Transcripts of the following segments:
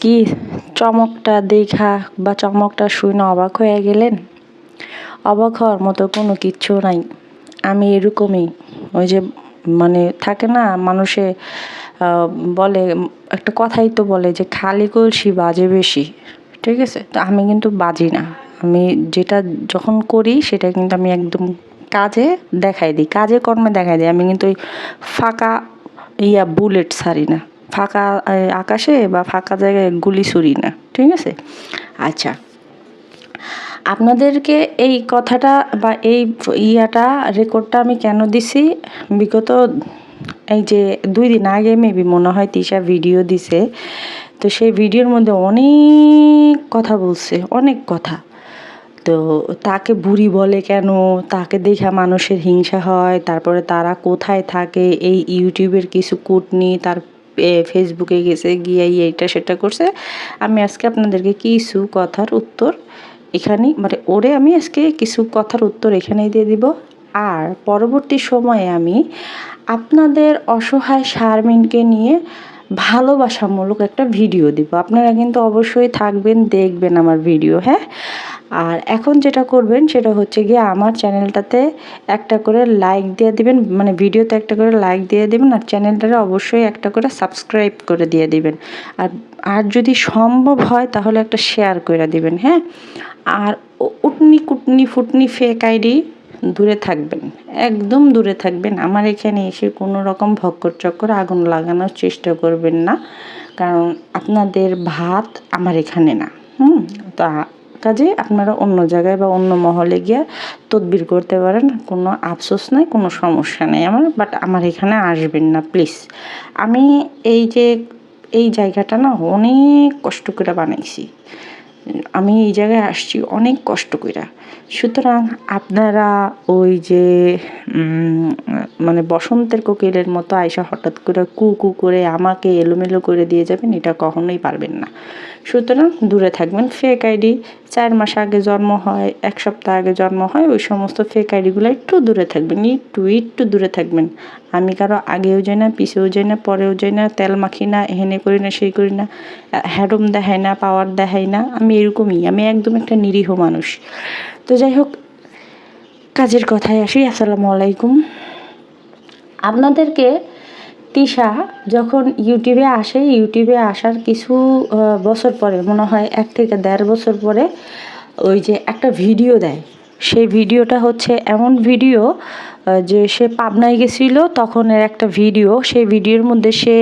কি চমকটা দেখা বা চমকটা শুনে অবাক হয়ে গেলেন? অবাক হওয়ার মতো কোনো কিচ্ছু নাই। আমি এরকমই। ওই যে মানে থাকে না, মানুষে বলে, একটা কথাই তো বলে যে খালি কলসি বাজে বেশি। ঠিক আছে? তো আমি কিন্তু বাজি না। আমি যেটা যখন করি সেটা কিন্তু আমি একদম কাজে দেখাই দিই। কাজে কর্মে দেখাই দিই। আমি কিন্তু ওই ফাঁকা ইয়া বুলেট ছাড়ি না। ফাঁকা আকাশে বা ফাঁকা জায়গায় গুলি ছুরি না, ঠিক আছে? আচ্ছা আপনাদেরকে এই কথাটা বা এই ইয়াটা, রেকর্ডটা আমি কেন দিছি? বিগত এই যে দুই দিন আগে মেবি মনে হয় তিশা ভিডিও দিছে, তো সেই ভিডিওর মধ্যে অনেক কথা বলছে, অনেক কথা। তো তাকে বুড়ি বলে কেন? তাকে দেখা মানুষের হিংসা হয়, তারপরে তারা কোথায় থাকে? এই ইউটিউবের কিছু কুটনি তার ফেসবুকে গেছে, গিয়ে এইটা সেটা করছে। আমি আজকে আপনাদেরকে কিছু কথার উত্তর এখানেই মানে ওরে আমি আজকে কিছু কথার উত্তর এখানেই দিয়ে দিব। আর পরবর্তী সময়ে আমি আপনাদের অসহায় শারমিনকে নিয়ে ভালোবাসামূলক একটা ভিডিও দিব। আপনারা কিন্তু অবশ্যই থাকবেন, দেখবেন আমার ভিডিও হ্যাঁ? আর এখন যেটা করবেন, সেটা হচ্ছে গিয়ে আমার চ্যানেলটাতে একটা করে লাইক দিয়ে দিবেন মানে ভিডিওতে একটা করে লাইক দিয়ে দিবেন, আর চ্যানেলটারে অবশ্যই একটা করে সাবস্ক্রাইব করে দিয়ে দিবেন। আর আর যদি সম্ভব হয়, তাহলে একটা শেয়ার করে দিবেন হ্যাঁ? আর উটনি কুটনি ফুটনি ফেক আইডি দূরে থাকবেন, একদম দূরে থাকবেন। আমার এখানে এসে কোনো রকম ভক্কর চক্কর আগুন লাগানোর চেষ্টা করবেন না, কারণ আপনাদের ভাত আমার এখানে না। হুম, তা কাজে আপনারা অন্য জায়গায় বা অন্য মহলে গিয়ে তদবির করতে পারেন, কোনো আফসোস নাই, কোনো সমস্যা নেই আমার বাট আমার এখানে আসবেন না প্লিজ আমি এই যে, এই জায়গাটা না অনেক কষ্ট করে বানাইছি। আমি এই জায়গায় আসছি অনেক কষ্ট কইরা। সুতরাং আপনারা ওই যে মানে বসন্তের কোকিলের মতো আয়সা হঠাৎ করে কু কু করে আমাকে এলোমেলো করে দিয়ে যাবেন, এটা কখনোই পারবেন না। সুতরাং দূরে থাকবেন। ফেক আইডি চার মাস আগে জন্ম হয়, এক সপ্তাহ আগে জন্ম হয়, ওই সমস্ত ফেক আইডিগুলো একটু দূরে থাকবেন, একটু একটু দূরে থাকবেন। আমি কারও আগেও যাই না, পিছেও যাই না, পরেও যাই না, তেল মাখি না হেনে করি না, সেই করি না, হ্যাডম দেখাই না, পাওয়ার দেখাই না, আমি এরকমই, আমি একদম একটা নিরীহ মানুষ। তো যাই হোক, কাজের কথায় আসি, আসসালামু আলাইকুম। আপনাদেরকে তিশা যখন ইউটিউবে আসে, ইউটিউবে আসার কিছু বছর পরে, মনে হয় এক থেকে দেড় বছর পরে, ওই যে একটা ভিডিও দেয়। সেই ভিডিওটা হচ্ছে এমন ভিডিও যে সে পাবনায় গেছিল, তখনের একটা ভিডিও। সেই ভিডিওর মধ্যে সে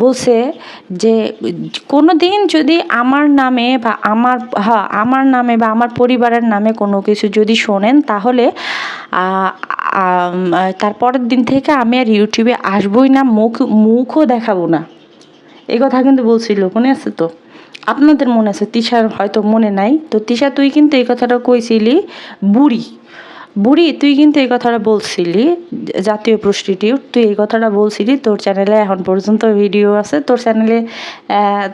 বলছে যে কোনো দিন যদি আমার নামে বা আমার হ্যাঁ আমার নামে বা আমার পরিবারের নামে কোনো কিছু যদি শোনেন, তাহলে তারপরের দিন থেকে আমি আর ইউটিউবে আসবই না, মুখ, মুখও দেখাবো না। এ কথা কিন্তু বলছিল, মনে আছে তো? আপনাদের মনে আছে? তিশার হয়তো মনে নাই। তো তিশা, তুই কিন্তু এই কথাটা কইছিলি, বুড়ি। বুড়ি, তুই কিন্তু এই কথাটা বলছিলি, জাতীয় প্রস্টিটিউট তুই এই কথাটা বলছিলি, তোর চ্যানেলে এখন পর্যন্ত ভিডিও আছে, তোর চ্যানেলে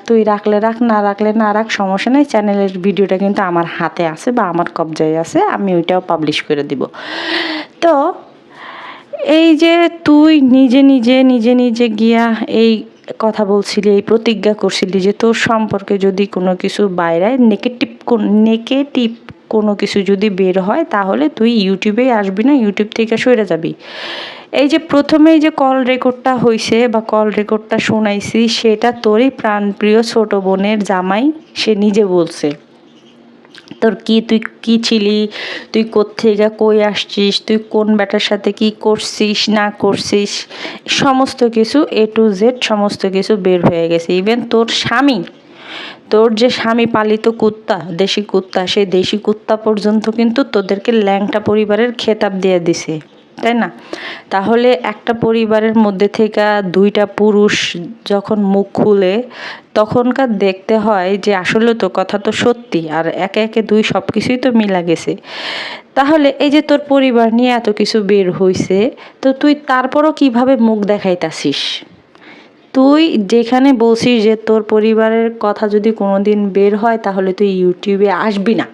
তুই রাখলে রাখ, না রাখলে না রাখ, সমস্যা নেই চ্যানেলের ভিডিওটা কিন্তু আমার হাতে আছে বা আমার কবজায় আছে, আমি ওইটাও পাবলিশ করে দিব। তো, এই যে তুই নিজে নিজে নিজে নিজে গিয়া এই কথা বলছিলি, এই প্রতিজ্ঞা করছিলি যে তোর সম্পর্কে যদি কোনো কিছু বাইরে নেগেটিভ নেগেটিভ কোনো কিছু যদি বের হয়, তাহলে তুই ইউটিউবে আসবি না, ইউটিউব থেকে সরে যাবি। এই যে প্রথমেই যে কল রেকর্ডটা হয়েছে বা কল রেকর্ডটা শোনাইছি, সেটা তোরই প্রাণপ্রিয় ছোট বোনের জামাই, সে নিজে বলছে। তোর কি, তুই কি ছিলি? তুই কোত্থেকে, কই আসছিস? তুই কোন ব্যাটার সাথে কি করছিস, না করছিস? সমস্ত কিছু এ টু জেড সমস্ত কিছু বের হয়ে গেছে। ইভেন তোর স্বামী তোর যে স্বামী পালিত কুত্তা, দেশি কুত্তা, সেই দেশি কুত্তা পর্যন্ত কিন্তু তোদেরকে ল্যাংটা পরিবারের খেতাব দিয়ে দিছে, তাই না? তাহলে একটা পরিবারের মধ্যে থেকে দুইটা পুরুষ যখন মুখ খুলে, তখনকার দেখতে হয় যে আসলে তো কথা তো সত্যি, আর একে একে দুই সব কিছুই তো মিলা গেছে। তাহলে এই যে তোর পরিবার নিয়ে এত কিছু বের হইছে, তো তুই তারপরও কীভাবে মুখ দেখাইতাছিস? তুই যেখানে বলছিস যে তোর পরিবারের কথা যদি কোনো দিন বের হয়, তাহলে তুই ইউটিউবে আসবি না।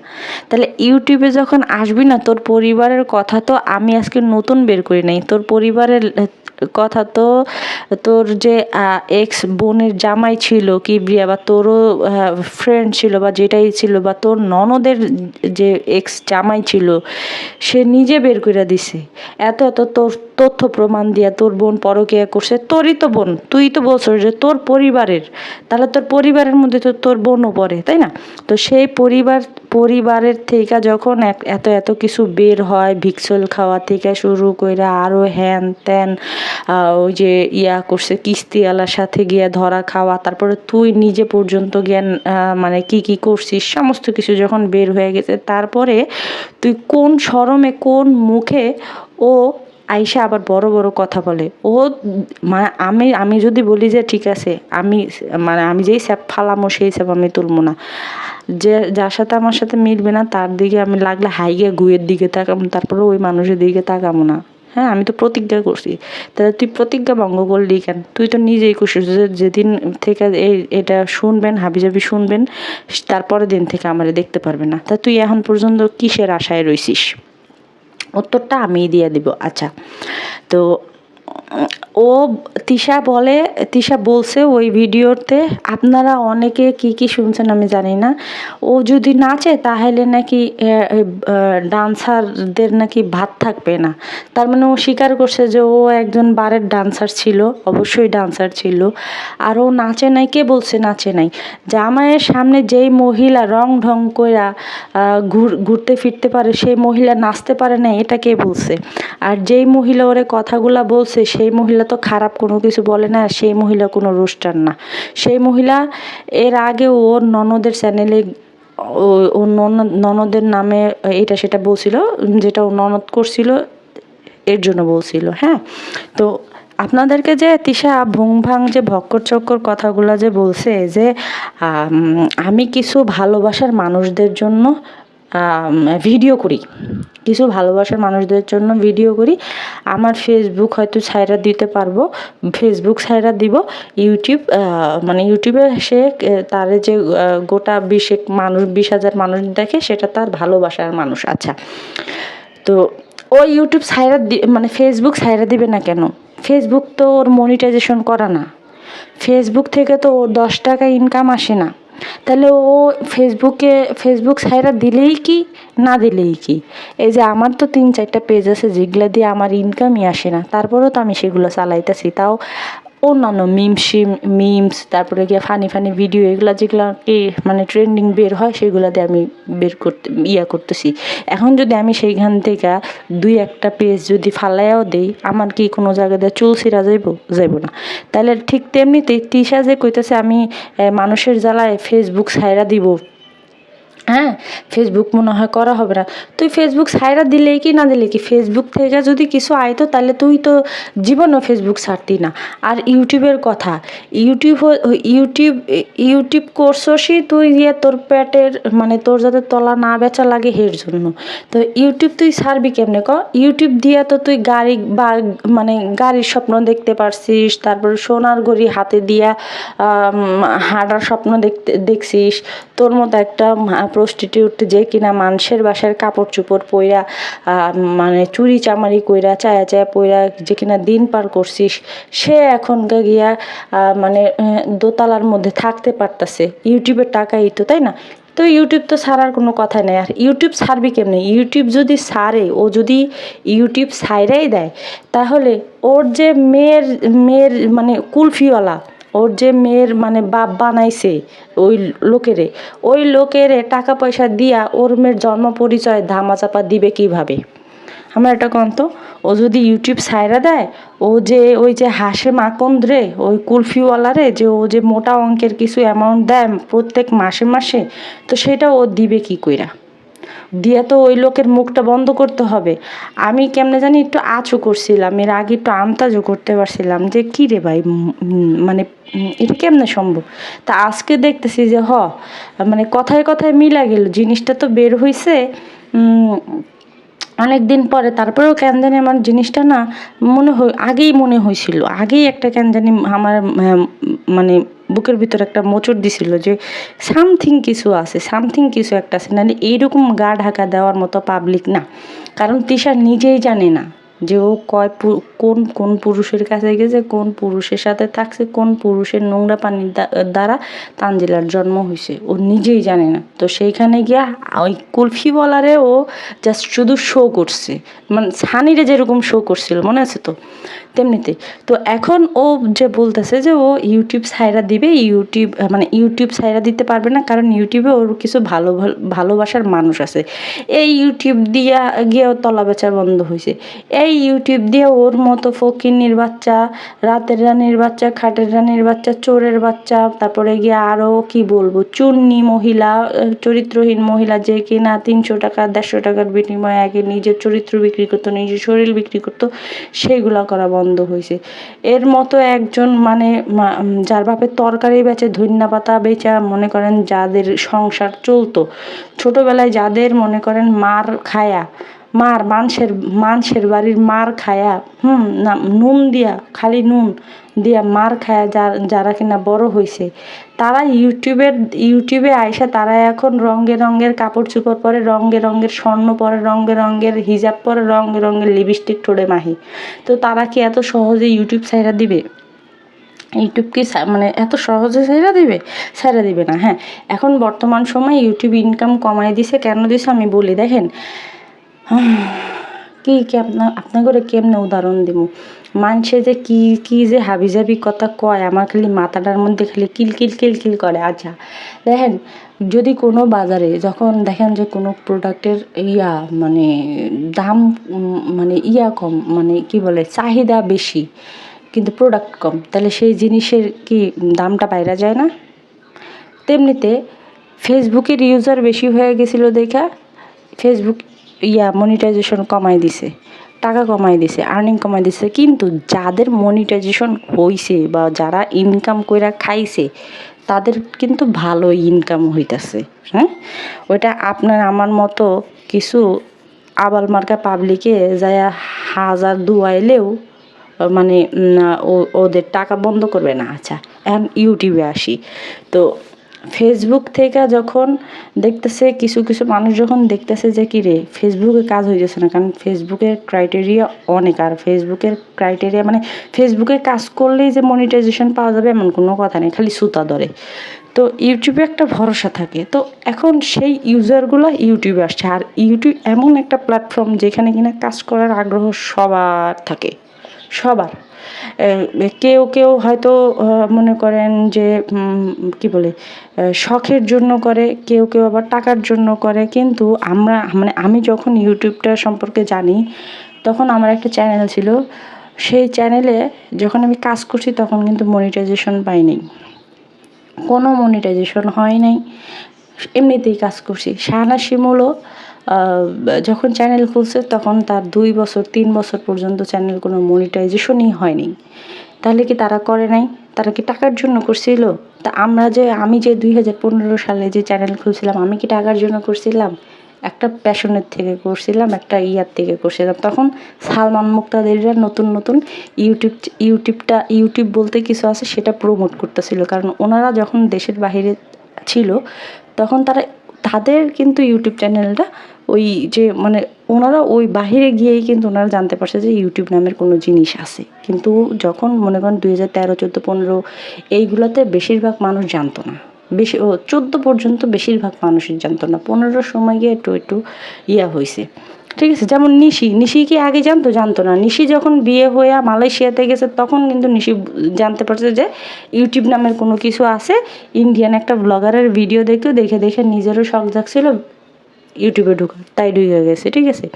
তাহলে ইউটিউবে যখন আসবি না, তোর পরিবারের কথা তো আমি আজকে নতুন বের করি নাই। তোর পরিবারের কথা তো তোর যে এক্স বোনের জামাই ছিল কি বিয়া বা তোরও ফ্রেন্ড ছিল বা যেটাই ছিল বা তোর ননদের যে এক্স জামাই ছিল, সে নিজে বের করে দিছে। এত এত তোর তথ্য প্রমাণ দিয়া তোর বোন পরকিয়া করছে, তোরই তো বোন, তুই তো বলছো যে তোর পরিবারের, তাহলে তোর পরিবারের মধ্যে তো তোর বোনও পড়ে, তাই না? তো সেই পরিবার, পরিবারের থেকে যখন এত এত কিছু বের হয়, ভিক্সল খাওয়া থেকে শুরু করে আরও হ্যান ত্যান ওই যে ইয়া করছে কিস্তিওয়ালার সাথে গিয়ে ধরা খাওয়া, তারপরে তুই নিজে পর্যন্ত জ্ঞান মানে কি কি করছিস, সমস্ত কিছু যখন বের হয়ে গেছে, তারপরে তুই কোন শরমে, কোন মুখে ও আইসা আবার বড় বড় কথা বলে, ও মানে আমি আমি যদি বলি যে ঠিক আছে, আমি মানে আমি যেই স্যাপ ফালামো, সেই স্যাপ আমি তুলবো না। যে, যার সাথে আমার সাথে মিলবে না, তার দিকে আমি লাগলে হাইগে গুয়ের দিকে তাকাবো তারপরে ওই মানুষের দিকে তাকাবো না। হ্যাঁ আমি তো প্রতিজ্ঞা করছি। তাহলে তুই প্রতিজ্ঞা ভঙ্গ করলি কেন? তুই তো নিজেই খুশি যেদিন থেকে এই, এটা শুনবেন, হাবিজাবি শুনবেন, তারপরের দিন থেকে আমারে দেখতে পারবে না। তা তুই এখন পর্যন্ত কিসের আশায় রইছিস? উত্তরটা আমিই দিয়ে দিব। আচ্ছা তো ও তিশা বলে, তিশা বলছে ওই ভিডিওতে, আপনারা অনেকে কি কি শুনছেন আমি জানি না। ও যদি নাচে তাহলে নাকি ডান্সারদের নাকি ভাত থাকবে না। তার মানে ও স্বীকার করছে যে ও একজন বারের ডান্সার ছিল, অবশ্যই ডান্সার ছিল। আর ও নাচে নাই, কে বলছে নাচে নাই? জামাইয়ের সামনে যেই মহিলা রং ঢং কইরা ঘুরতে ফিরতে পারে, সেই মহিলা নাচতে পারে না, এটা কে বলছে? আর যেই মহিলা ওরে কথাগুলা বলছে সেই মহিলা তো খারাপ, কোনো কিছু বলে না, সেই মহিলা কোনো রোস্টার না। সেই মহিলা, এর আগে ওর ননদের চ্যানেলে, ও ননদ ননদের নামে এটা সেটা বলছিল, যেটা ও ননদ করছিল, এর জন্য বলছিল হ্যাঁ? তো আপনাদেরকে যে তিশা ভুং ভাং যে ভক্কর চক্কর কথাগুলো যে বলছে, যে আমি কিছু ভালোবাসার মানুষদের জন্য ভিডিও করি। কিছু ভালোবাসার মানুষদের জন্য ভিডিও করি। আমার ফেসবুক হয়তো ছাইরা দিতে পারব। ফেসবুক ছাইরা দিব। ইউটিউব মানে ইউটিউবে সে তার যে গোটা বিশেক মানুষ, বিশ হাজার মানুষ দেখে, সেটা তার ভালোবাসার মানুষ। আচ্ছা। তো ও ইউটিউব ছাইরা মানে ফেসবুক ছাইরা দিবে না কেন? ফেসবুক তো ওর মনিটাইজেশন করা না। ফেসবুক থেকে তো ওর দশ টাকা ইনকাম আসে না। তাহলে ও ফেসবুকে, ফেসবুক সাইরা দিলেই কি, না দিলেই কি? এই যে আমার তো তিন চারটা পেজ আছে যেগুলো দিয়ে আমার ইনকামই আসে না। তারপরেও তো আমি সেগুলো চালাইতেছি। তাও অন্যান্য মিমসিম মিমস তারপরে গিয়ে ফানি ফানি ভিডিও এগুলো যেগুলো কি মানে ট্রেন্ডিং বের হয়, সেগুলো দিয়ে আমি বের করতে, ইয়া করতেছি। এখন যদি আমি সেইখান থেকে দুই একটা পেজ যদি ফালাইয়াও দেই, আমার কি কোনো জায়গাতে চুল যাইব যাইব না। তাহলে ঠিক তেমনিতেই টিশা যে কইতেছে, আমি মানুষের জ্বালায় ফেসবুক ছাইরা দিব হ্যাঁ ফেসবুক মনে হয় করা হবে না। তুই ফেসবুক সাইরা দিলেই কি না দিলে কি? ফেসবুক থেকে যদি কিছু আইতো তাহলে তুই তো জীবনও ফেসবুক ছাড়তি না। আর ইউটিউবের কথা, ইউটিউব ইউটিউব ইউটিউব করছসই তুই দিয়ে তোর পেটের মানে তোর যাতে তলা না বেচা লাগে হের জন্য। তো ইউটিউব তুই ছাড়বি কেমনে ক? ইউটিউব দিয়ে তো তুই গাড়ি বা মানে গাড়ির স্বপ্ন দেখতে পারছিস, তারপর সোনার ঘড়ি হাতে দিয়া হাঁটার স্বপ্ন দেখতে, দেখছিস। তোর মতো একটা প্রস্টিটিউট যে কিনা মানুষের বাসার কাপড় চোপড় পইরা মানে চুরি চামারি কইরা, চায়া চায়া পইরা যে কিনা দিন পার করছিস, সে এখন গিয়া মানে দোতলার মধ্যে থাকতে পারতাছে। ইউটিউবের টাকাই তো, তাই না? তো ইউটিউব তো ছাড়ার কোনো কথা নেই। আর ইউটিউব ছাড়বি কেমনি? ইউটিউব যদি ছাড়ে, ও যদি ইউটিউব ছাইরাই দেয়, তাহলে ওর যে মেয়ের মেয়ের মানে কুলফিওয়ালা ওর যে মেয়ের মানে বাপ বানাইছে ওই লোকেরে ওই লোকেরে টাকা পয়সা দিয়া ওর মেয়ের জন্ম পরিচয় ধামাচাপা দিবে কীভাবে? আমার একটা কন্ত ও যদি ইউটিউব সাইরা দেয়, ও যে ওই যে হাসে মাকন্দ্রে ওই কুলফিওয়ালারে, যে ও যে মোটা অঙ্কের কিছু অ্যামাউন্ট দেয় প্রত্যেক মাসে মাসে, তো সেটা ও দিবে কি কইরা? দিয়ে তো ওই লোকের মুখটা বন্ধ করতে হবে। আমি কেমনে জানি একটু আঁচু করছিলাম, এর আগে একটু আমতাজও করতে পারছিলাম যে, কী রে ভাই মানে এটা কেমনে সম্ভব? তা আজকে দেখতেছি যে, হ মানে কথায় কথায় মিলা গেল, জিনিসটা তো বের হইছে অনেক দিন পরে। তারপরেও কেন জানি আমার জিনিসটা না মনে হয় আগেই মনে হয়েছিল আগেই একটা কেন জানি আমার মানে বুকের ভিতর একটা মোচড় দিছিল যে সামথিং কিছু আছে, সামথিং কিছু একটা আছে। নাহলে এইরকম গা ঢাকা দেওয়ার মতো পাবলিক না। কারণ তিশা নিজেই জানে না। যে ও কয় কোন কোন পুরুষের কাছে গেছে, কোন পুরুষের সাথে থাকছে, কোন পুরুষের নোংরা পানির দ্বা- দ্বারা তানজিলার জন্ম হয়েছে ও নিজেই জানে না। তো সেইখানে গিয়া ওই কুলফি বলারে ও জাস্ট শুধু শো করছে মানে সানিরে যেরকম শো করছিল, মনে আছে তো? তেমনিতে। তো এখন ও যে বলতেছে যে ও ইউটিউব সাইরা দিবে, ইউটিউব মানে ইউটিউব সাইরা দিতে পারবে না, কারণ ইউটিউবে ওর কিছু ভালো, ভালো- ভালোবাসার মানুষ আছে। এই ইউটিউব দিয়া গিয়ে ওর তলা বেচা বন্ধ হয়েছে এই ইউটিউব দিয়ে ওর মতো ফকিন্নির বাচ্চা, রাতের রানীর বাচ্চা, খাটের রানীর বাচ্চা, চোরের বাচ্চা, তারপরে গিয়ে আরও কি বলব, চুন্নি মহিলা চরিত্রহীন মহিলা যে কিনা তিনশো টাকা, দেড়শো টাকার বিনিময়ে আগে নিজের চরিত্র বিক্রি করতো নিজের শরীর বিক্রি করতো সেইগুলা করা বন্ধ হয়েছে এর মতো একজন মানে যার বাপের তরকারি বেচে ধন্যা পাতা বেচা মনে করেন যাদের সংসার চলতো, ছোটোবেলায় যাদের মনে করেন মার খায়া মার মানুষের মানুষের বাড়ির মার খায়া, হুম, না, নুন দিয়া, খালি নুন দিয়া মার খায়া যা- যারা কিনা বড় হয়েছে তারা ইউটিউবের ইউটিউবে আইসা তারা এখন রঙে রঙের কাপড় চোপড় পরে, রঙে রঙের স্বর্ণ পরে, রঙে রঙের হিজাব পরে, রঙে রঙের লিপস্টিক ঠোঁটে মাহি। তো তারা কি এত সহজে ইউটিউব সাইরা দিবে? ইউটিউব কি মানে এত সহজে ছেড়ে দিবে? ছেড়ে দিবে না হ্যাঁ। এখন বর্তমান সময়ে ইউটিউব ইনকাম কমাই দিছে, কেন দিছে আমি বলি, দেখেন কি কি আপনার আপনার কেমনে উদাহরণ দিব মানুষে যে কি কি যে হাবি হাবিজাবি কথা কয়, আমার খালি মাথাটার মধ্যে খালি কিল কিল কিল কিল করে আচ্ছা। দেখেন, যদি কোনো বাজারে যখন দেখেন যে কোনো প্রোডাক্টের ইয়া মানে দাম মানে ইয়া কম মানে কি বলে, চাহিদা বেশি, কিন্তু প্রোডাক্ট কম, তাহলে সেই জিনিসের কি দামটা বাইরা যায় না? তেমনিতে ফেসবুকের ইউজার বেশি হয়ে গেছিল দেখা ফেসবুক ইয়া মনিটাইজেশন কমাই দিছে, টাকা কমাই দিছে আর্নিং কমাই দিছে। কিন্তু যাদের মনিটাইজেশন হইছে বা যারা ইনকাম কইরা খাইছে, তাদের কিন্তু ভালো ইনকাম হইতাছে হ্যাঁ? ওইটা আপনার আমার মতো কিছু আবাল মার্কা পাবলিকে যায় হাজার দুয়াইলেও মানে ওদের টাকা বন্ধ করবে না। আচ্ছা এখন ইউটিউবে আসি। তো ফেসবুক থেকে যখন দেখতেছে, কিছু কিছু মানুষ যখন দেখতেছে যে, কি রে ফেসবুকে কাজ হয়ে যাচ্ছে না। কারণ ফেসবুকের ক্রাইটেরিয়া অনেক, আর ফেসবুকের ক্রাইটেরিয়া মানে ফেসবুকে কাজ করলেই যে মনিটাইজেশন পাওয়া যাবে এমন কোনো কথা নেই, খালি সুতা ধরে। তো ইউটিউবে একটা ভরসা থাকে। তো এখন সেই ইউজারগুলো ইউটিউবে আসছে। আর ইউটিউব এমন একটা প্ল্যাটফর্ম যেখানে কিনা কাজ করার আগ্রহ সবার থাকে। সবার। কেউ কেউ হয়তো মনে করেন যে কি বলে শখের জন্য করে, কেউ কেউ আবার টাকার জন্য করে, কিন্তু আমরা মানে আমি যখন ইউটিউবটা সম্পর্কে জানি, তখন আমার একটা চ্যানেল ছিল। সেই চ্যানেলে যখন আমি কাজ করছি, তখন কিন্তু মনিটাইজেশন পাইনি। কোনো মনিটাইজেশন হয় নাই। এমনিতেই কাজ করছি। শাহানা শিমুলও যখন চ্যানেল খুলছে, তখন তার দুই বছর, তিন বছর পর্যন্ত চ্যানেল কোনো মনিটাইজেশনই হয়নি। তাহলে কি তারা করে নাই? তারা কি টাকার জন্য করছিল? তা আমরা যে, আমি যে দুই হাজার পনেরো সালে যে চ্যানেল খুলছিলাম, আমি কি টাকার জন্য করছিলাম? একটা প্যাশনের থেকে করছিলাম, একটা ইয়ার থেকে করছিলাম। তখন সালমান মুক্তাদিররা নতুন নতুন ইউটিউব ইউটিউবটা ইউটিউব বলতে কিছু আছে, সেটা প্রমোট করতেছিল। কারণ ওনারা যখন দেশের বাইরে ছিল, তখন তারা, তাদের কিন্তু ইউটিউব চ্যানেলটা ওই যে মানে ওনারা ওই বাহিরে গিয়েই কিন্তু ওনারা জানতে পারছে যে ইউটিউব নামের কোনো জিনিস আছে। কিন্তু যখন মনে করেন দুই হাজার তেরো, চোদ্দ, পনেরো, এইগুলোতে বেশিরভাগ মানুষ জানতো না। বেশি, ও চোদ্দ পর্যন্ত বেশিরভাগ মানুষই জানতো না। পনেরোর সময় গিয়ে একটু একটু ইয়া হয়েছে ঠিক আছে? যেমন নিশি। নিশি কি আগে জানতো? জানতো না। নিশি যখন বিয়ে হয়ে মালয়েশিয়াতে গেছে, তখন কিন্তু নিশি জানতে পারছে যে ইউটিউব নামের কোনো কিছু আছে। ইন্ডিয়ান একটা ব্লগারের ভিডিও দেখেও দেখে দেখে নিজেরও শখ জাগছিল। ইউটিউবে ঢুকা, তাই ঢুকে গেছে, ঠিক আছে?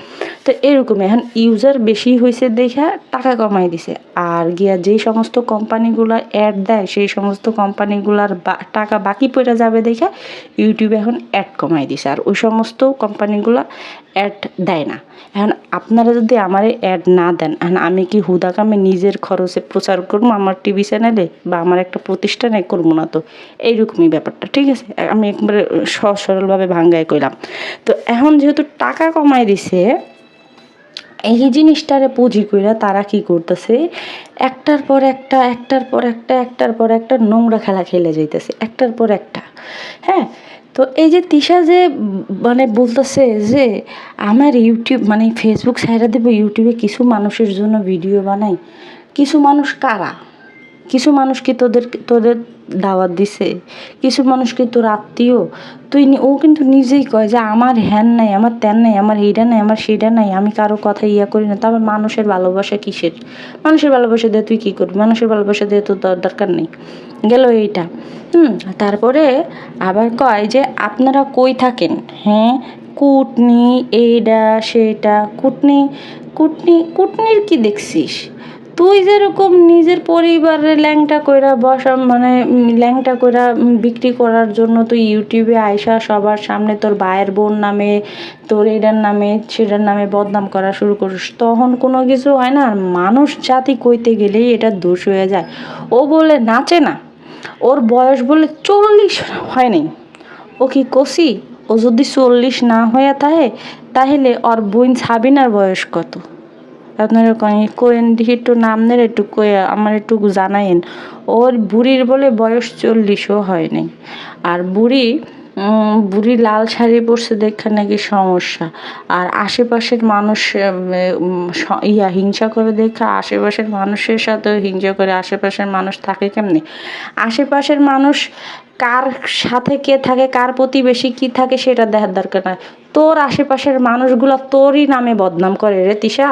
তো এরকম এখন ইউজার বেশি হয়েছে দেখা টাকা কমাই দিছে। আর গিয়া যেই সমস্ত কোম্পানিগুলো অ্যাড দেয়, সেই সমস্ত কোম্পানিগুলার টাকা বাকি পড়ে যাবে দেখা ইউটিউবে এখন অ্যাড কমাই দিছে। আর ওই সমস্ত কোম্পানিগুলো অ্যাড দেয় না। এখন আপনারা যদি আমার অ্যাড না দেন, এখন আমি কি হুদাকামে নিজের খরচে প্রচার করব আমার টিভি চ্যানেলে বা আমার একটা প্রতিষ্ঠানে করব না তো? এইরকমই ব্যাপারটা, ঠিক আছে? আমি একবারে সহজ সরলভাবে ভাঙ্গায় কইলাম। তো এখন যেহেতু টাকা কমাই দিছে, এই জিনিসটারে পুঁজি কইরা তারা কি করতেছে? একটার পর একটা, একটার পর একটা, একটার পর একটা নোংরা খেলা খেলে যাইতেছে, একটার পর একটা। হ্যাঁ? তো এই যে তিশা যে মানে বলতেছে যে, আমার ইউটিউব মানে ফেসবুক সাইডে দেবো ইউটিউবে কিছু মানুষের জন্য ভিডিও বানাই। কিছু মানুষ কারা? কিছু মানুষ কি তোদের তোদের দাওয়াত দিছে? কিছু মানুষ কি তোর আত্মীয়? তুই ও কিন্তু নিজেই কয় যে আমার হ্যান নাই, আমার ত্যান নাই, আমার এইটা নাই, আমার সেইটা নাই, আমি কারও কথা ইয়া করি না। তারপর মানুষের ভালোবাসা কিসের? মানুষের ভালোবাসা দিয়ে তুই কী করবি? মানুষের ভালোবাসা দিয়ে তোর দর- দরকার নেই। গেল এইটা। হুম, তারপরে আবার কয় যে আপনারা কই থাকেন? হ্যাঁ কুটনি এইটা সেইটা কুটনি কুটনি, কুটনির কি দেখছিস? তুই যেরকম নিজের পরিবারের ল্যাংটা কইরা বসা মানে ল্যাংটা কইরা বিক্রি করার জন্য তুই ইউটিউবে আইসা সবার সামনে তোর ভাইয়ের বোন নামে, তোর এটার নামে সেটার নামে বদনাম করা শুরু করিস তখন কোনো কিছু হয় না। আর মানুষ জাতি কইতে গেলেই এটা দোষ হয়ে যায়। ও বলে, নাচে না। ওর বয়স বলে চল্লিশ হয় নাই। ও কি কষি ও যদি চল্লিশ না হয়ে থাকে, তাহলে ওর বোন সাবিনার বয়স কত? আপনারা কোয়েন দেখি একটু নাম নেন একটু কয়ে আমার একটু জানাইন ওর বুড়ির বলে বয়স চল্লিশও হয় নাই। আর বুড়ি বুড়ি লাল শাড়ি পরছে দেখে নাকি সমস্যা। আর আশেপাশের মানুষ ইয়া হিংসা করে দেখে আশেপাশের মানুষের সাথেও হিংসা করে আশেপাশের মানুষ থাকে কেমনি? আশেপাশের মানুষ কার সাথে কে থাকে, কার প্রতিবেশী কি থাকে সেটা দেখার দরকার নয় তোর আশেপাশের মানুষগুলো তোরই নামে বদনাম করে রে তিশা।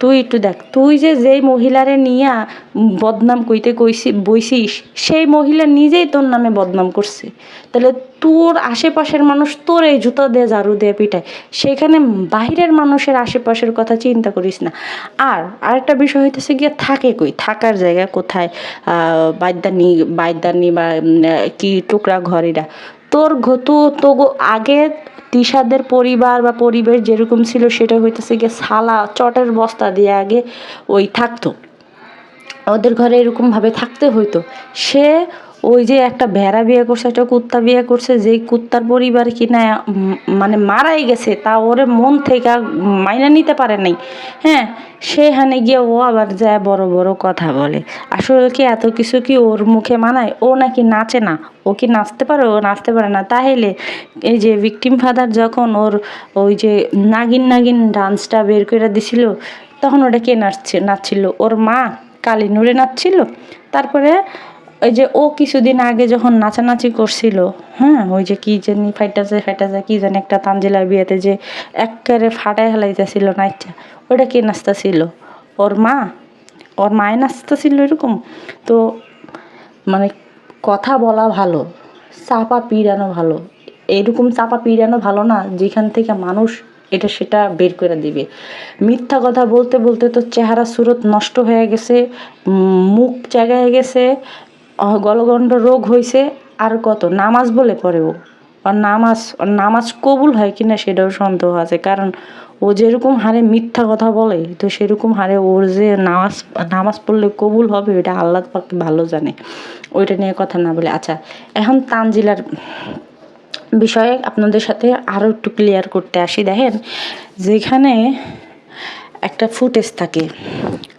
তুই একটু দেখ, তুই যে যেই মহিলারে নিয়া বদনাম কইতে কইছি বইছিস, সেই মহিলা নিজেই তোর নামে বদনাম করছে। তাহলে তোর আশেপাশের মানুষ তোর এই জুতো দিয়ে ঝাড়ু দিয়ে পিটায়। সেখানে বাহিরের মানুষের আশেপাশের কথা চিন্তা করিস না। আর আরেকটা বিষয় হইতেছে গিয়ে থাকে কই? থাকার জায়গা কোথায়? বাইদানি বাইদানি বা কি টুকরা ঘরেরা তোর ঘতু তো আগে তিশাদের পরিবার বা পরিবেশ যেরকম ছিল, সেটা হইতেছে গিয়ে সালা চটের বস্তা দিয়ে আগে ওই থাকতো। ওদের ঘরে এরকমভাবে থাকতে হইতো। সে ওই যে একটা ভেড়া বিয়ে করছে, একটা কুত্তা বিয়ে করছে, যেই কুত্তার পরিবার কিনা মানে মারাই গেছে, তা ওরে মন থেকে মাইনা নিতে পারে নাই। হ্যাঁ সেখানে গিয়ে ও আবার যায় বড় বড় কথা বলে। আসলে কি এত কিছু কি ওর মুখে মানায়? ও নাকি নাচে না? ও কি নাচতে পারে? ও নাচতে পারে না। তাহলে এই যে ভিকটিম ফাদার যখন ওর ওই যে নাগিন নাগিন ডান্সটা বের করে দিছিল, তখন ওটা কে নাচছে, নাচছিল? ওর মা কালী নুরে নাচছিল। তারপরে ওই যে ও কিছুদিন আগে যখন নাচানাচি করছিল হ্যাঁ ওই যে কি জানি ফাইটাছে ফাইটাছে কি জানি একটা তানজিলার বিয়েতে যে একেবারে ফাটায় হেলাইতেছিল নাচটা ওটা কে নাচতেছিল? ওর মা, ওর মায়ে নাচতেছিল এরকম? তো মানে কথা বলা ভালো, চাপা পিড়ানো ভালো, এরকম চাপা পিড়ানো ভালো না যেখান থেকে মানুষ এটা সেটা বের করে দিবে। মিথ্যা কথা বলতে বলতে তো চেহারা সুরত নষ্ট হয়ে গেছে মুখ জায়গায় গেছে গলগণ্ড রোগ হয়েছে আর কত? নামাজ বলে পড়ে ও আর নামাজ নামাজ কবুল হয় কিনা সেটাও সন্দেহ আছে। কারণ ও যেরকম হারে মিথ্যা কথা বলে, তো সেরকম হারে ওর যে নামাজ নামাজ পড়লে কবুল হবে ওইটা আল্লাহ পাক ভালো জানে। ওইটা নিয়ে কথা না বলে। আচ্ছা এখন তানজিলার বিষয়ে আপনাদের সাথে আরও একটু ক্লিয়ার করতে আসি। দেখেন, যেখানে একটা ফুটেজ থাকে।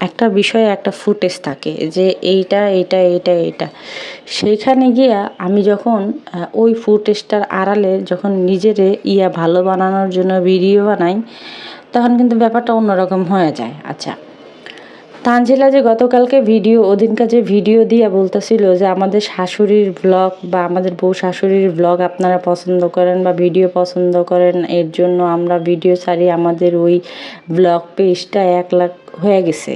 একটা বিষয়ে একটা ফুটেজ থাকে যে এইটা এইটা এইটা এইটা। সেইখানে গিয়া আমি যখন ওই ফুটেজটার আড়ালে যখন নিজেরে ইয়া ভালো বানানোর জন্য ভিডিও বানাই, তখন কিন্তু ব্যাপারটা অন্যরকম হয়ে যায়। আচ্ছা তানজিলা যে গতকালকে ভিডিও, ওদিনকার যে ভিডিও দিয়ে বলতেছিল যে আমাদের শাশুড়ির ব্লগ বা আমাদের বউ শাশুড়ির ব্লগ আপনারা পছন্দ করেন বা ভিডিও পছন্দ করেন, এর জন্য আমরা ভিডিও ছাড়ি, আমাদের ওই ব্লগ পেজটা এক লাখ হয়ে গেছে।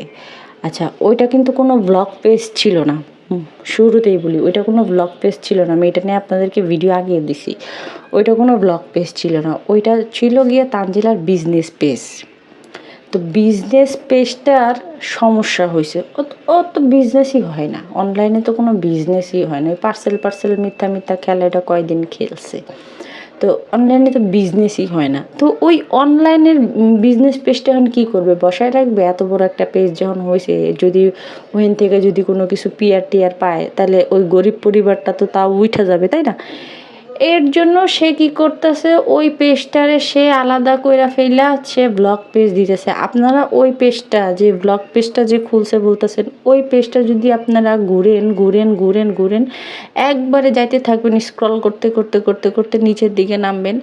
আচ্ছা ওইটা কিন্তু কোনো ব্লগ পেজ ছিল না। শুরুতেই বলি, ওইটা কোনো ব্লগ পেজ ছিল না। আমি এটা নিয়ে আপনাদেরকে ভিডিও আগিয়ে দিছি। ওইটা কোনো ব্লগ পেজ ছিল না। ওইটা ছিল গিয়ে তানজিলার বিজনেস পেজ তো বিজনেস পেজটার সমস্যা হয়েছে ও তো- বিজনেসই হয় না। অনলাইনে তো কোনো বিজনেসই হয় না। ওই পার্সেল পার্সেল মিথ্যা মিথ্যা খেলা এটা কয়দিন খেলছে। তো অনলাইনে তো বিজনেসই হয় না। তো ওই অনলাইনের বিজনেস পেজটা এখন কী করবে? বসায় রাখবে? এত বড় একটা পেজ যখন হয়েছে যদি ওখান থেকে যদি কোনো কিছু পিয়ার টিয়ার পায়, তাহলে ওই গরিব পরিবারটা তো তাও উঠে যাবে, তাই না? এর জন্য সে কি করতেছে? ওই পেজটারে সে আলাদা কইরা ফেলা সে ব্লগ পেজ দিতেছে। আপনারা ওই পেজটা, যে ব্লগ পেজটা যে খুলছে বলতেছেন, ওই পেজটা যদি আপনারা ঘুরেন ঘুরেন ঘুরেন ঘুরেন, একবারে যাইতে থাকবেন স্ক্রল করতে করতে করতে করতে নিচের দিকে নামবেন।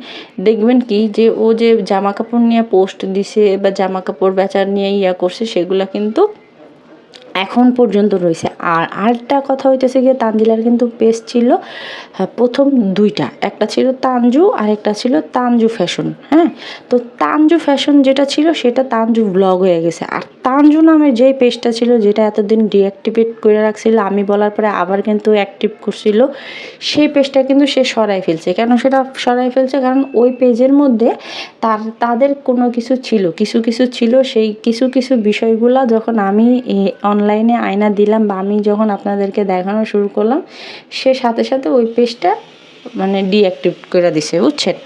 দেখবেন কি যে ও যে জামা কাপড় নিয়ে পোস্ট দিছে বা জামা কাপড় বেচার নিয়ে ইয়া করছে, সেগুলো কিন্তু এখন পর্যন্ত রয়েছে। আর আরেকটা কথা হইতেছে গিয়ে তানজিলার কিন্তু পেজ ছিল হ্যাঁ, প্রথম দুইটা। একটা ছিল তানজু আর একটা ছিল তানজু ফ্যাশন হ্যাঁ? তো তানজু ফ্যাশন যেটা ছিল সেটা তানজু ব্লগ হয়ে গেছে। আর তানজু নামের যেই পেজটা ছিল যেটা এতদিন ডিঅ্যাক্টিভেট করে রাখছিল আমি বলার পরে আবার কিন্তু অ্যাক্টিভ করছিল সেই পেজটা কিন্তু সে সরাই ফেলছে। কেন সেটা সরাই ফেলছে? কারণ ওই পেজের মধ্যে তার তাদের কোনো কিছু ছিল। কিছু কিছু ছিল সেই কিছু কিছু বিষয়গুলো যখন আমি অনলাইনে আয়না দিলাম বা আমি যখন আপনাদেরকে দেখানো শুরু করলাম, সে সাথে সাথে ওই পেজটা মানে ডিঅ্যাক্টিভ করে দিছে, বুঝছেন?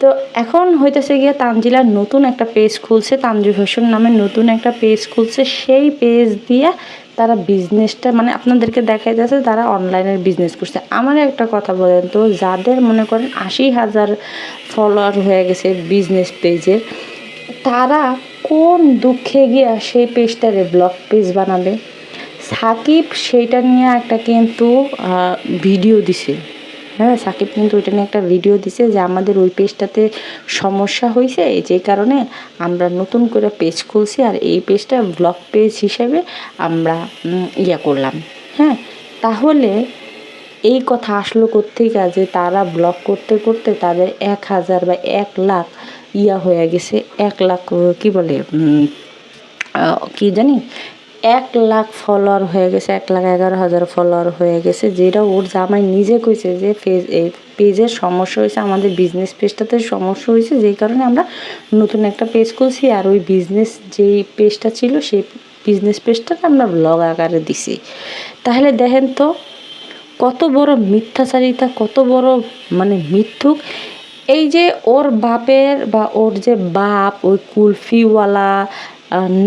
তো এখন হইতেছে গিয়ে তানজিলার নতুন একটা পেজ খুলছে তানজু হোসেন নামে নতুন একটা পেজ খুলছে, সেই পেজ দিয়ে তারা বিজনেসটা মানে আপনাদেরকে দেখা যাচ্ছে তারা অনলাইনের বিজনেস করছে। আমার একটা কথা বলেন তো, যাদের মনে করেন আশি হাজার ফলোয়ার হয়ে গেছে বিজনেস পেজের তারা কোন দুঃখে গিয়া সেই পেজটারে ব্লগ পেজ বানাবে সাকিব সেইটা নিয়ে একটা কিন্তু ভিডিও দিছে। হ্যাঁ সাকিব কিন্তু ওইটা নিয়ে একটা ভিডিও দিছে যে আমাদের ওই পেজটাতে সমস্যা হয়েছে যে কারণে আমরা নতুন করে পেজ খুলছি আর এই পেজটা ব্লগ পেজ হিসেবে আমরা ইয়া করলাম। হ্যাঁ তাহলে এই কথা আসলো কোথেকে যে তারা ব্লগ করতে করতে তাদের এক হাজার বা এক লাখ ইয়া হয়ে গেছে, এক লাখ, কি বলে কি জানি, এক লাখ ফলোয়ার হয়ে গেছে, এক লাখ এগারো হাজার ফলোয়ার হয়ে গেছে, যেটা ওর জামাই নিজে কইছে যে ফেজ এই পেজের সমস্যা হয়েছে, আমাদের বিজনেস পেজটাতে সমস্যা হয়েছে, যেই কারণে আমরা নতুন একটা পেজ করছি আর ওই বিজনেস যেই পেজটা ছিল, সেই বিজনেস পেজটাকে আমরা ব্লগ আকারে দিছি। তাহলে দেখেন তো, কত বড় মিথ্যাচারিতা, কত বড় মানে মিথ্যুক এই যে ওর বাপের বা ওর যে বাপ, ওই কুলফিওয়ালা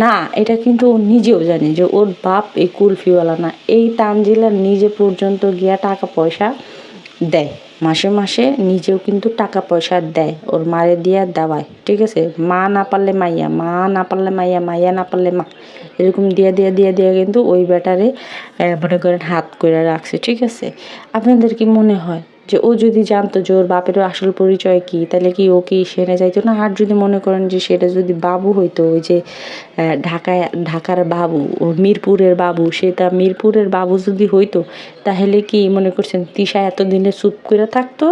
না, এটা কিন্তু ও নিজেও জানে যে ওর বাপ এই কুলফিওয়ালা না। এই তানজিলা নিজে পর্যন্ত গিয়া টাকা পয়সা দেয়। মাসে মাসে নিজেও কিন্তু টাকা পয়সা দেয়। ওর মারে দিয়া দেওয়ায়, ঠিক আছে? মা না পারলে মাইয়া, মা না পারলে মাইয়া মাইয়া না পারলে মা। এরকম দিয়া দিয়া দিয়া দিয়া কিন্তু ওই ব্যাটারে মনে করেন হাত করে রাখছে, ঠিক আছে? আপনাদের কি মনে হয়? যে ও যদি জানতো যে ওর বাপের আসল পরিচয় কি, তাহলে কি ও কি সেনে যাইতো? না, আর যদি মনে করেন যে সেটা যদি বাবু হইতো, ওই যে ঢাকায়, ঢাকার বাবু, ও মিরপুরের বাবু সেটা মিরপুরের বাবু যদি হইতো, তাহলে কি মনে করছেন তিশা এতদিনে চুপ করে থাকতো?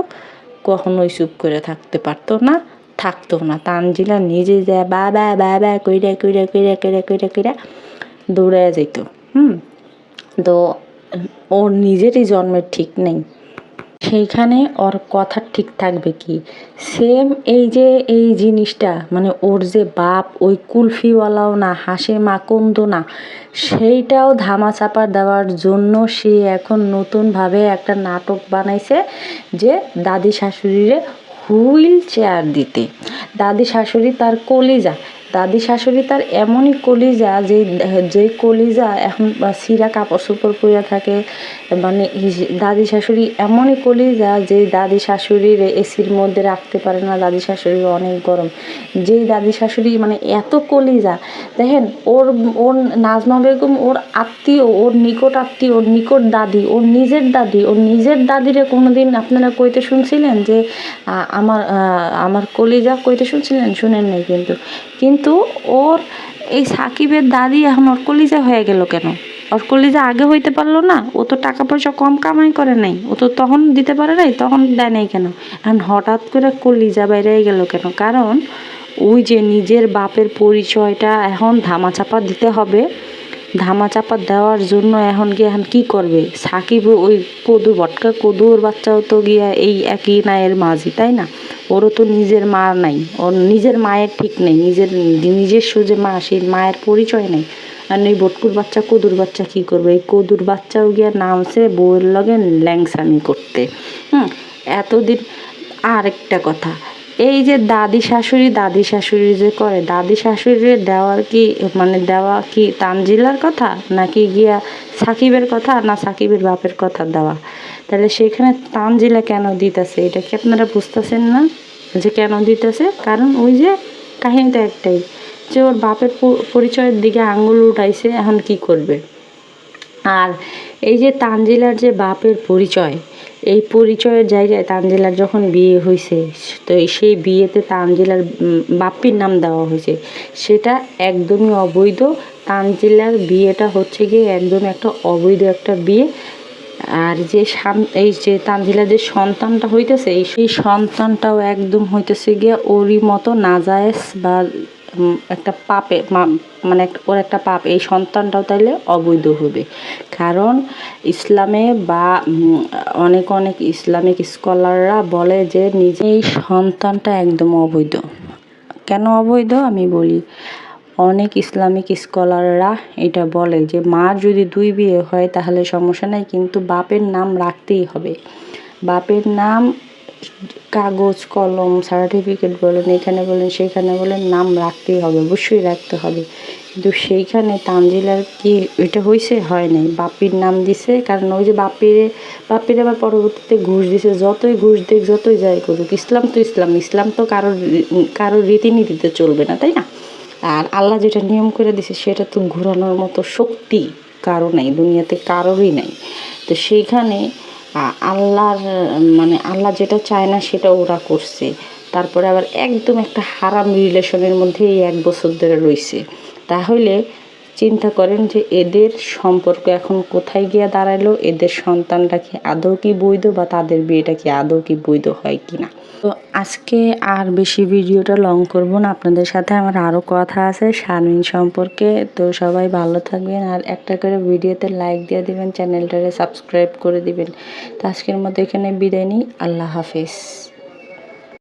কখনোই চুপ করে থাকতে পারতো না, থাকতো না। তানজিলা নিজে যায় বা বা বা বা কইরা কইরা কইরা কইরা কইরা কইরা দৌড়ায় যেত হুম? তো ওর নিজেরই জন্মের ঠিক নেই। সেইখানে ওর কথা ঠিক থাকবে কি? সেম এই যে এই জিনিসটা মানে ওর যে বাপ ওই কুলফিওয়ালাও না, হাসে মাকন্দ না, সেইটাও ধামা ধামাচাপা দেওয়ার জন্য সে এখন নতুনভাবে একটা নাটক বানাইছে যে দাদি শাশুড়িরে হুইল চেয়ার দিতে। দাদি শাশুড়ি তার কলিজা দাদি শাশুড়ি তার এমনই কলিজা যে যে কলিজা এখন সিরা কাপড় চোপড় পরে থাকে মানে দাদি শাশুড়ি এমনই কলিজা যে দাদি শাশুড়ির এসির মধ্যে রাখতে পারে না, দাদি শাশুড়ি অনেক গরম। যেই দাদি শাশুড়ি মানে এত কলিজা, দেখেন ওর ওর নাজমা বেগম ওর আত্মীয়, ওর নিকট আত্মীয়, ওর নিকট দাদি, ওর নিজের দাদি, ওর নিজের দাদিরে কোনো দিন আপনারা কইতে শুনছিলেন যে আমার আমার কলিজা কইতে শুনছিলেন? শুনেন নাই কিন্তু। কিন্তু ওর এই সাকিবের দাদি এখন ওর কলিজা হয়ে গেল কেন? ওর কলিজা আগে হইতে পারল না, ও তো টাকা পয়সা কম কামাই করে নাই, ও তো তখন দিতে পারে নাই, তখন দেয় নাই কেন? এখন হঠাৎ করে কলিজা বাইরে গেল কেন? কারণ ওই যে নিজের বাপের পরিচয়টা এখন ধামাচাপা দিতে হবে ধামাচাপা দেওয়ার জন্য এখন গিয়ে এখন কী করবে? সাকিব ওই কদু বটকা, কদুর বাচ্চাও তো গিয়া এই একই নায়ের মাঝি, তাই না? ওরও তো নিজের মা নাই। ওর নিজের মায়ের ঠিক নেই, নিজের নিজস্ব যে মা সেই মায়ের পরিচয় নেই। আর এই বটকুর বাচ্চা, কদুর বাচ্চা কি করবে? এই কদুর বাচ্চাও গিয়া নামছে বউয়ের লগে ল্যাংসামি করতে। হুম, এতদিন আর একটা কথা। এই যে দাদি শাশুড়ি দাদি শাশুড়ি যে করে, দাদি শাশুড়ি দেওয়ার কি মানে দেওয়া কি তানজিলার কথা? নাকি গিয়া সাকিবের কথা না সাকিবের বাপের কথা দেওয়া? তাহলে সেখানে তানজিলা কেন দিতেছে? এটা কি আপনারা বুঝতেছেন না যে কেন দিতেছে? কারণ ওই যে কাহিনীটা একটাই, যে ওর বাপের পরিচয়ের দিকে আঙুল উঠাইছে, এখন কি করবে? আর এই যে তানজিলার যে বাপের পরিচয় এই পরিচয়ের জায়গায় তানজিলার যখন বিয়ে হয়েছে তো সেই বিয়েতে তানজিলার উম, বাপ্পির নাম দেওয়া হয়েছে সেটা একদমই অবৈধ। তানজিলার বিয়েটা হচ্ছে গিয়ে একদম একটা অবৈধ একটা বিয়ে। আর যে এই যে তানজিলাদের সন্তানটা হইতেছে সেই সন্তানটাও একদম হইতেছে গিয়ে ওরই মতো নাজায়েজ বা একটা পাপে, মা- মানে ওর একটা পাপ, এই সন্তানটাও তাইলে অবৈধ হবে। কারণ ইসলামে বা অনেক অনেক ইসলামিক স্কলাররা বলে যে নিজে এই সন্তানটা একদম অবৈধ। কেন অবৈধ? আমি বলি, অনেক ইসলামিক স্কলাররা এটা বলে যে মার যদি দুই বিয়ে হয় তাহলে সমস্যা নাই, কিন্তু বাপের নাম রাখতেই হবে। বাপের নাম কাগজ, কলম সার্টিফিকেট বলেন, এখানে বলেন, সেখানে বলেন, নাম রাখতেই হবে, অবশ্যই রাখতে হবে। কিন্তু সেইখানে তানজিলার কি এটা হয়েছে হয় নাই। বাপির নাম দিছে, কারণ ওই যে বাপির বাপির আবার পরবর্তীতে ঘুষ দিছে, যতই ঘুষ দিক, যতই যাই করুক, ইসলাম তো ইসলাম ইসলাম তো কারোর কারোর রীতিনীতিতে চলবে না, তাই না? আর আল্লাহ যেটা নিয়ম করে দিছে, সেটা তো ঘোরানোর মতো শক্তি কারও নাই, দুনিয়াতে কারোরই নাই। তো সেইখানে আল্লাহর মানে আল্লাহ যেটা চায় না সেটা ওরা করছে। তারপরে আবার একদম একটা হারাম রিলেশনের মধ্যে এই এক বছর ধরে রয়েছে তাহলে চিন্তা করেন যে এদের সম্পর্ক এখন কোথায় গিয়ে দাঁড়াল এদের সন্তানটা কি আদৌ কি বৈধ বা তাদের বিয়েটা কি আদৌ কি বৈধ হয় কি না তো আজকে আর বেশি ভিডিওটা লং করব না। আপনাদের সাথে আমার আরও কথা আছে শারমিন সম্পর্কে। তো সবাই ভালো থাকবেন আর একটা করে ভিডিওতে লাইক দিয়ে দিবেন চ্যানেলটারে সাবস্ক্রাইব করে দিবেন। তো আজকের মতো এখানে বিদায় নিই। আল্লাহ হাফেজ।